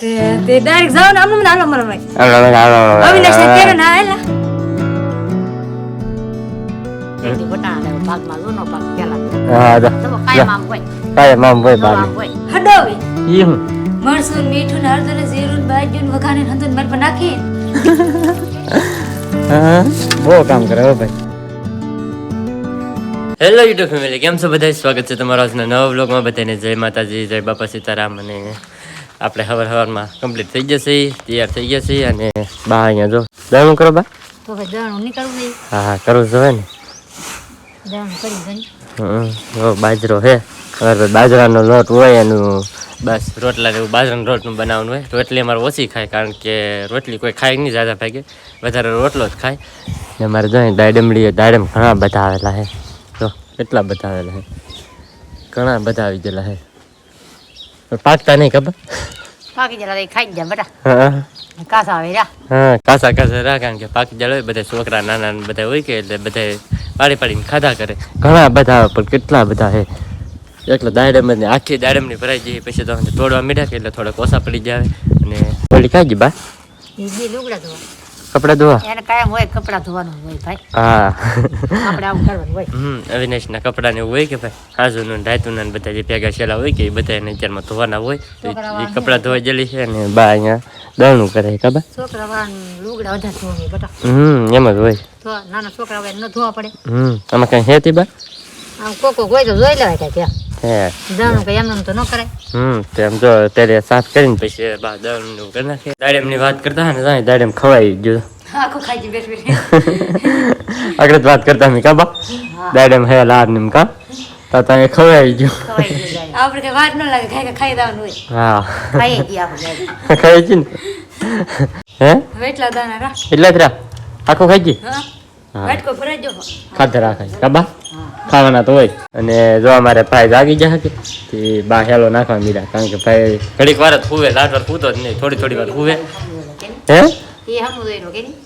તે તે ડાયરેક્ટ જાવ ને આમ હાલો મારો ભાઈ. હાલો, હાલો. અવિનાશ ને તેરે ના આયલા તેથી વટાણા ભાગમાં જૂનો ભાગ પેલા હા, તો. તો કાયમ આમ હોય. કાંઈ મામ હોય નવા બાને. હોય. હડો હવે. ઈ હું? મરસું ને મીઠું ને હળદર ને જીરું ને બાજુ ને વઘારે ને હંધું પર નાખી. હા, બહુ કામ કરે હો ભાઈ. હેલો યુટ્યુબ ફેમિલી કેમ છો? બધા સ્વાગત છે તમારા આજના નવા વ્લોગમાં બધાને જય માતાજી જય બાપા સીતારામ અને આપણે હવાર હવારમાં કમ્પ્લીટ થઈ જશે તૈયાર થઈ ગયા છીએ અને બા અહીંયા જો દવાનું કરો બા. હા હા કરવું જોવે ને. બાજરો હે. હવે બાજરાનો લોટ હોય એનું બસ રોટલા જેવું બાજરાનો રોટનું બનાવવાનું હોય. રોટલી અમારે ઓછી ખાય કારણ કે રોટલી કોઈ ખાય નહીં ઝાઝા ભાગે. વધારે રોટલો જ ખાય. ને અમારે જોઈએ દાડમડી દાડમ ઘણા બધા આવેલા હે. જો કેટલા બધા આવેલા હે. ઘણા બધા આવી ગયેલા હે. પાકતા નહીં ખબર? પાકી જરા ખાઈ જ. જાય બેટા હા. કાસા આવે રા હા કાસા કાસા રાહ કારણ કે પાકી જાય બધા છોકરા નાના બધા હોય કે એટલે બધા પાડી પાડીને ખાધા કરે. ઘણા બધા પણ કેટલા બધા હે. એટલે દાડમ ને આખી દાડમની ભરાઈ જઈએ પછી તો તોડવા મીઠા કે એટલે થોડા ઓછા પડી જાય. અને ઓલી ગઈ બા લુગડા ધોવા. કપડા ધોવા? એને કાયમ હોય કપડા ધોવાનું હોય ભાઈ. હા. આપણે આવું કરવાનું હોય. હમ અવિનાશના કપડા ને એવું હોય કે ભાઈ? હાજુનું ઢાયતુંના ને બધા જે ભેગા છેલા હોય કે એ બધા એને અત્યારમાં ધોવાના હોય. તો એ કપડા ધોવા જલી છે ને બા અહીંયા દાણું કરે ખબર? છોકરા વાળા લુગડા વધારે ધોવા બેટા. હમ એમ જ હોય. તો નાના છોકરા હોય ન ધોવા પડે. હમ આમાં કઈ હેતી બા? આમ કોકો હોય તો જોઈ લેવાય ત્યાં. હે. દળનું કઈ એમ તો ન કરાય. હમ તેમ જો ત્યારે સાફ કરીને પછી બા દળનું કરી નાખીએ દાડેમની વાત કરતા ને જાય દાડેમ ખવાઈ ગયું. આખું ખાઈ આગળ વાત કરતા મી કાબા દાડેમ હે લાર ને કા? તા તા ખવાઈ ગયું. ખવાઈ ગયું જાય આપણે કઈ વાર ન લાગે ખાઈ ખાઈ દેવાનું હોય. હા. ખાઈ ગઈ આપણે ખાઈ હે? હવે એટલા દાના રા એટલા જ રાખ. આખો ખાઈ ગઈ? હા. હા. વાટકો ભરાઈ જો ખાધા રાખાય કાબા ખાવાના તો હોય. અને જો અમારે ભાઈ જાગી જાય કે તે બા હેલો નાખવા મીરા કારણ કે ભાઈ ઘડીક વાર જ હુવે લાટ વાર પૂતો જ નહીં. થોડી થોડી વાર હુવે. હે?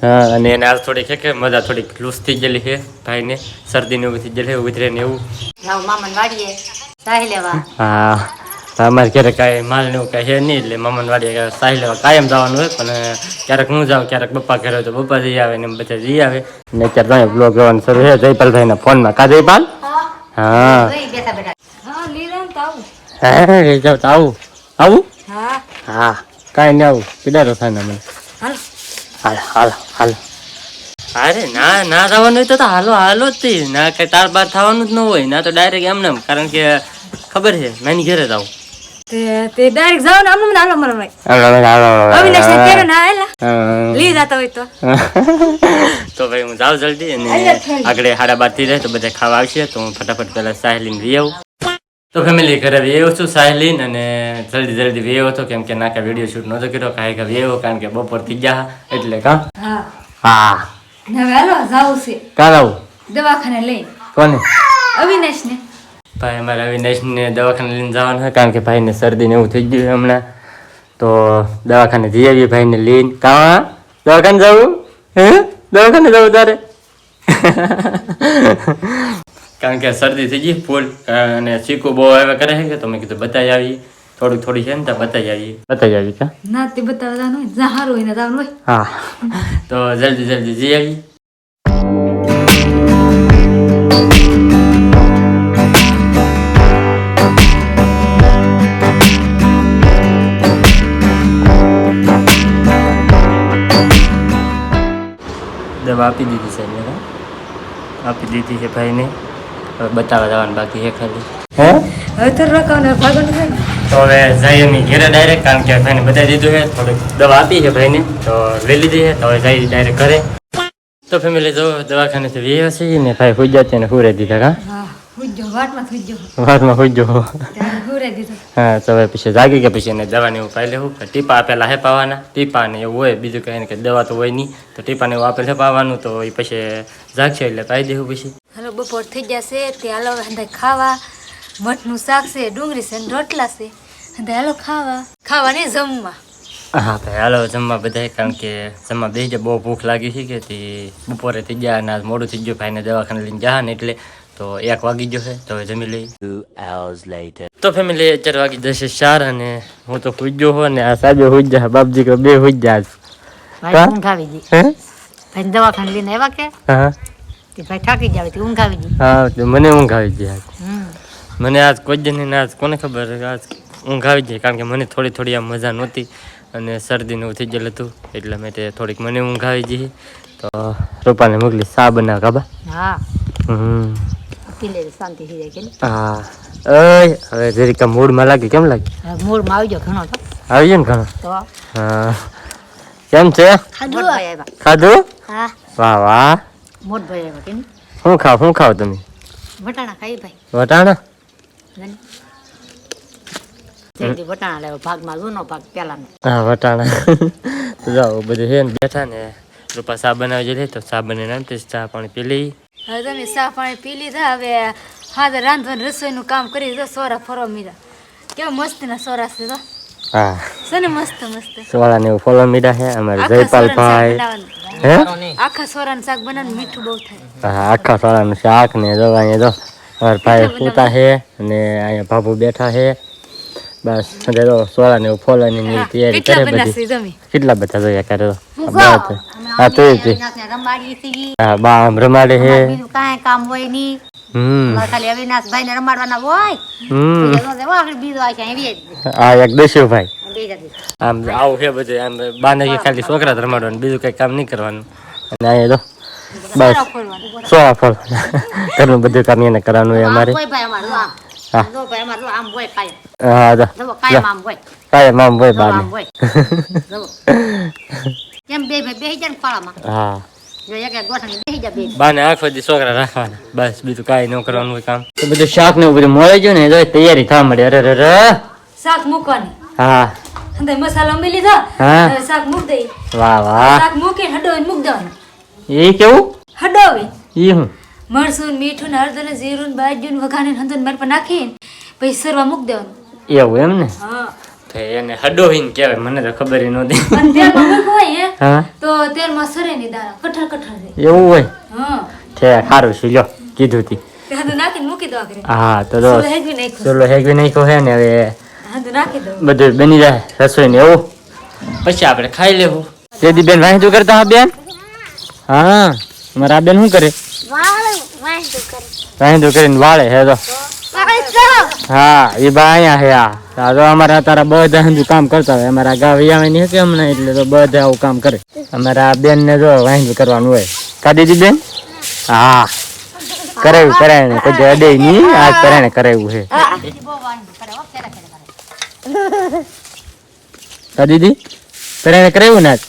હા અને એને આજ થોડી છે કે મજા થોડીક લૂસ થઈ ગયેલી છે ભાઈને. શરદી ને એવું થઈ ગયેલી છે ઉધરે ને એવું હા. અમારે ક્યારેક કાંઈ માલ ને એવું કાંઈ છે નહીં એટલે મામન વાડીએ સાહી લેવા કાયમ જવાનું હોય પણ ક્યારેક હું જાઉં ક્યારેક પપ્પા ઘરે હોય તો પપ્પા જઈ આવે ને બધા જઈ આવે. ને અત્યારે તમે બ્લોગ જોવાનું શરૂ છે જયપાલભાઈના ફોનમાં. કા જયપાલ? હા. હા. જાવ તો આવું. આવું. હા. કાંઈ નહીં આવું. પીડારો થાય ને મને હાલ. હાલ હાલ અરે ના ના થવાનું હોય તો તો હાલો હાલો જ ના કઈ તાર બાર થવાનું જ ન હોય ના તો ડાયરેક્ટ એમ. કારણ કે ખબર છે મેની ઘરે જ આવું તે તે ડાયરેક્ટ જાવ ને આમ હાલો ભાઈ. હાલો, હાલો, હાલો. અવિનાશ ને તેરે ના આયલા. હા. લીધા તો હોય તો. તો ભાઈ હું જાઉં જલ્દી અને આગળ સાડા બારથી રહે તો બધા ખાવા આવશે તો હું ફટાફટ પેલા સાહેલીન વી આવું. તો ફેમિલી ઘરે વેવો છું સાહેલીન અને જલ્દી જલ્દી વેવો હતો કેમ કે નાકા વીડિયો શૂટ નહોતો કર્યો કાંઈ કે વેવો કારણ કે બપોર થઈ ગયા એટલે કા? હા. હા. ને હવે હાલો જાવું છે. કાલ આવું? દવાખાને લઈ. કોને? અવિનાશ ને ભાઈ અમારે અવિનાશને દવાખાને લઈને જવાનું હોય કારણ કે ભાઈને શરદીને એવું થઈ ગયું હમણાં. તો દવાખાને જઈ આવીએ ભાઈને લઈને. કાં દવાખાને જવું હે? દવાખાને જવું તારે? કારણ કે શરદી થઈ ગઈ ફૂલ અને ચીકુ બહુ આવ્યા કરે છે કે તો મેં કીધું બતાવી આવીએ. થોડુંક થોડી છે ને તો બતાવી આવીએ. બતાવી આવી કા? ના તે બતાવવાનું હોય હોય ને હોય. હા. તો જલ્દી જલ્દી જઈ આવીએ. આપી દીધી છે મેં આપી દીધી છે ભાઈને. હવે બતાવવા જવાનું બાકી છે ખાલી. હે? હવે તો રોકાવાનું ભાગવાનું હોય તો હવે જઈએ અમે ઘરે ડાયરેક્ટ કારણ કે ભાઈને બતાવી દીધું છે. થોડીક દવા આપી છે ભાઈને. તો લઈ લીધી છે. તો હવે જઈએ ડાયરેક્ટ ઘરે. તો ફેમિલી જો દવાખાનેથી વ્યવ છે ને ભાઈ હોઈ જતી ને હુરે દીધા હા. હુજો હુજો વાતમાં હોઈ જો ત્યારે હુરે દીધું. હા તો પછી જાગી ગયા પછી એને દવાને એવું પાઈ લેવું ટીપા આપેલા હે પાવાના. ટીપા ને એવું હોય બીજું કઈ કે દવા તો હોય નહીં. તો ટીપાને એવું આપેલ છે પાવાનું તો એ પછી જાગશે એટલે પાઈ દેવું પછી. હાલો બપોર થઈ જશે તે હાલો અંદર ખાવા. મઠનું શાક છે ડુંગળી છે રોટલા છે. અંદર હાલો ખાવા. ખાવા નહીં જમવા. હા ભાઈ હાલો જમવા બધા કારણ કે જમવા બે બહુ ભૂખ લાગી છે કે તે બપોરે થઈ ગયા અને મોડું થઈ ગયું ભાઈને દવાખાને લઈને ગયા ને એટલે તો એક વાગી ગયો છે તો જમી લઈ તો ફેમિલી અત્યારે વાગી જશે ચાર અને હું તો હુઈ ગયો હો ને આ સાજો હુઈ જા બાપજી કે બે હુઈ જા ભાઈ કા? ઊંઘ હે? ભાઈ દવાખાને લઈને આવ્યા કે? હા. ભાઈ થાકી જાવ ઊંઘ આવી ગઈ. હા મને ઊંઘ આવી જાય મને આજ કોઈ જ આજ કોને ખબર આજ ઊંઘ આવી જાય કારણ કે મને થોડી થોડી આ મજા નહોતી અને શરદી ને એવું થઈ ગયેલું હતું એટલે મેં તે થોડીક મને ઊંઘ આવી ગઈ. તો રૂપાને મોકલી સા બનાવ કાબા હા. હમ. પી શાંતિ થઈ જાય કે હા. ઓય હવે જરીક મૂડમાં લાગે કેમ લાગે? આવી ગયો ઘણો તો. આવી ગયો ને ઘણો? તો. હા. કેમ છે? મોટ ખાધું? હા. વાહ વાહ. મોટ ભાઈ આવ્યા કે શું ખાવ શું ખાવ તમે? વટાણા ખાઈ ભાઈ. વટાણા. વટાણા લાવ્યો. ભાગમાં જૂનો ભાગ પેલાનો હા વટાણા. જાઓ બધું છે ને બેઠા ને. રૂપા સાબ બનાવી જઈએ તો ચા બનાવીને ચા પાણી પી લઈ. હવે તમે ચા પાણી પી લીધા હવે હાથે રાંધવાનું રસોઈનું કામ કરી દીધો સોરા ફરો મીરા કેવા મસ્તીના સોરા છે તો. હા. છે ને મસ્ત મસ્ત? સોરા ને ફોલો મીડા છે અમારે જયપાલભાઈ હે? આખા સોરાનું શાક બનાવવાનું મીઠું બહુ થાય. હા આખા સોળાનું શાક ને જો અહીંયા જો અમારા ભાઈ સૂતા હે અને અહીંયા બાબુ બેઠા છે. બસ એટલે તો સોળા ને ફોલા ને એવી તૈયારી કરે બધી કેટલા બધા જોયા કરે તો? બસ. હા તો એ. હા બા આમ રમાડે હે કાંઈ કામ હોયની હમ. ખાલી અવિનાશભાઈ ને રમાડવાના હોય. હમ. બીજો તો આગળ બીજો આવે છે એવી આ એક દસ્યુભાઈ. ભાઈ આમ આવું છે બધું આમ બાને ખાલી છોકરા રમાડવાનું બીજું કઈ કામ નહીં કરવાનું. અને અહીંયા તો બસ સોળા ઘરનું બધું કામ એને કરવાનું હોય અમારે. જો આમ. હા. જો ભાઈ અમારે આમ હોય કાયમ. હા જો જો કાયમ આમ હોય. કાંઈ મામ હોય બાને આમ હોય. જો. કેમ બે ભાઈ બેસી જાય ખોળામાં. હા જો એક એક ગોઠણી બેસી જાય બે. બાને આખો દી છોકરા રાખવાના બસ બીજું કાંઈ ન કરવાનું હોય કામ તો બધું શાક ને એવું બધું મળે ગયું ને તો તૈયારી થવા મળે અરે અરે શાક મૂકવાની હા અંદર મસાલો ઉમેરી લીધો હા. શાક મૂક દઈ વાહ વાહ શાક મૂકીને હડોવીને મૂક દેવાનું એ કેવું હડોવી એ હું મરસું મીઠું ને હળદર ને જીરું ને બાજુ ને માર પર નાખીને પછી સરવા મૂક દેવાનું. એવું એમ ને? હા. તો એને હડોહીન કહેવાય મને તો ખબર ય નહોતી પણ તેલમાં મૂકવું હોય હે હા. તો તેલમાં સરેની દાણા કઠર કઠર દે એવું હોય? હા. છે સારું છે લ્યો કીધું તી. હા તો જો ચલો હેગવી નાખ્યો. છે ને હવે બધું બની જાય રસોઈ ને એવું? પછી આપણે ખાઈ લેવું. તેદી બેન વાંધો કરતા હા બેન? હા મારા બેન શું કરે? વાંધો કરીને વાળે હે તો હા એ બા અહીંયા હે આ. આ તો અમારા તારા બધા હંજુ કામ કરતા હોય. અમારા ગાવ આવવાની કે હમણાં? એટલે તો બધા આવું કામ કરે. અમારા આ બેન ને જો વાંધું કરવાનું હોય. કા દીદી બેન? હા. કરાય ને કોઈ અડે નહીં. આજ કરાય ને કરાવ્યું છે. કા દીદી કરાય ને કરાવ્યું ને આજ?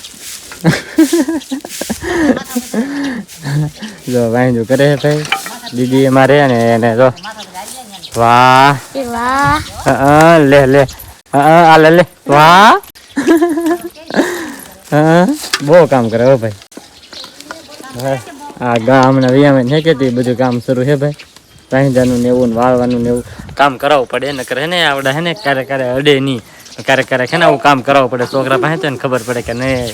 જો વાંધો કરે છે ભાઈ. દીદી અમારે ને એને જો. વાહ. હા લે લે. હા આ લે લે. વાહ. હા બહુ કામ કરે હો ભાઈ. આ ગામના વિયામે ને કે બધું કામ શરૂ છે ભાઈ. વાંધાનું ને એવું ને વાળવાનું ને એવું. કામ કરાવવું પડે ને કરે ને આવડે હે ને? ક્યારે ક્યારે અડે નહીં. ક્યારેક ક્યારેક છે ને આવું કામ કરાવવું પડે. છોકરા પાસે ને ખબર પડે કે નહીં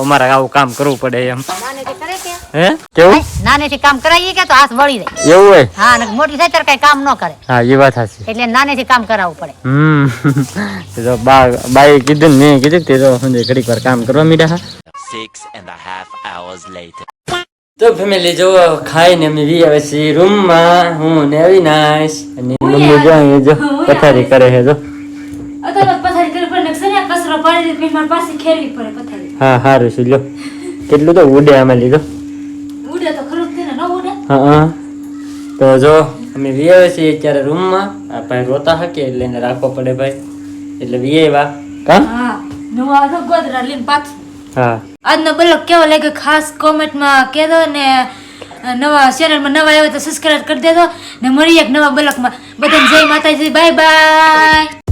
અમારે આવું કામ કરવું પડે એમ. હે? કેવું? નાનેથી કામ કરાવીએ કે તો હાથ વળી જાય? એવું હોય? હા મોટી થાય ત્યારે કઈ કામ ન કરે. હા એ વાત સાચી. એટલે નાનેથી કામ કરાવવું પડે. હમ. તો બા બાઈ કીધું ને મેં કીધું કે તે તો ઘડીક વાર કામ કરવા મીડા હા Six and a half hours later. તો ફેમિલી જો ખાઈને અમે વી આવે છે રૂમમાં. હું ને અવિનાશ. અને મમ્મી જો અહીંયા જો પથારી કરે છે જો. પાડી દે મારી પાસે ખેરવી પડે પથારી. હા સારું છે લ્યો. કેટલું તો ઉડે આમાં લીધો. ઉડે તો ખરું જ ન ઉડે? હા હા. તો જો અમે વિયે છીએ અત્યારે રૂમમાં. આ ભાઈ રોતા હકે એટલે એને રાખવો પડે ભાઈ. એટલે વિયે વા. કા? હા નવા તો ગોદરા લઈને પાછું. હા. આજનો બ્લોગ કેવો લાગ્યો? ખાસ કોમેન્ટમાં કહેજો ને નવા ચેનલમાં નવા આવ્યો તો સબસ્ક્રાઇબ કરી દેજો. ને મળીએ એક નવા બ્લોગમાં બધાને જય માતાજી બાય બાય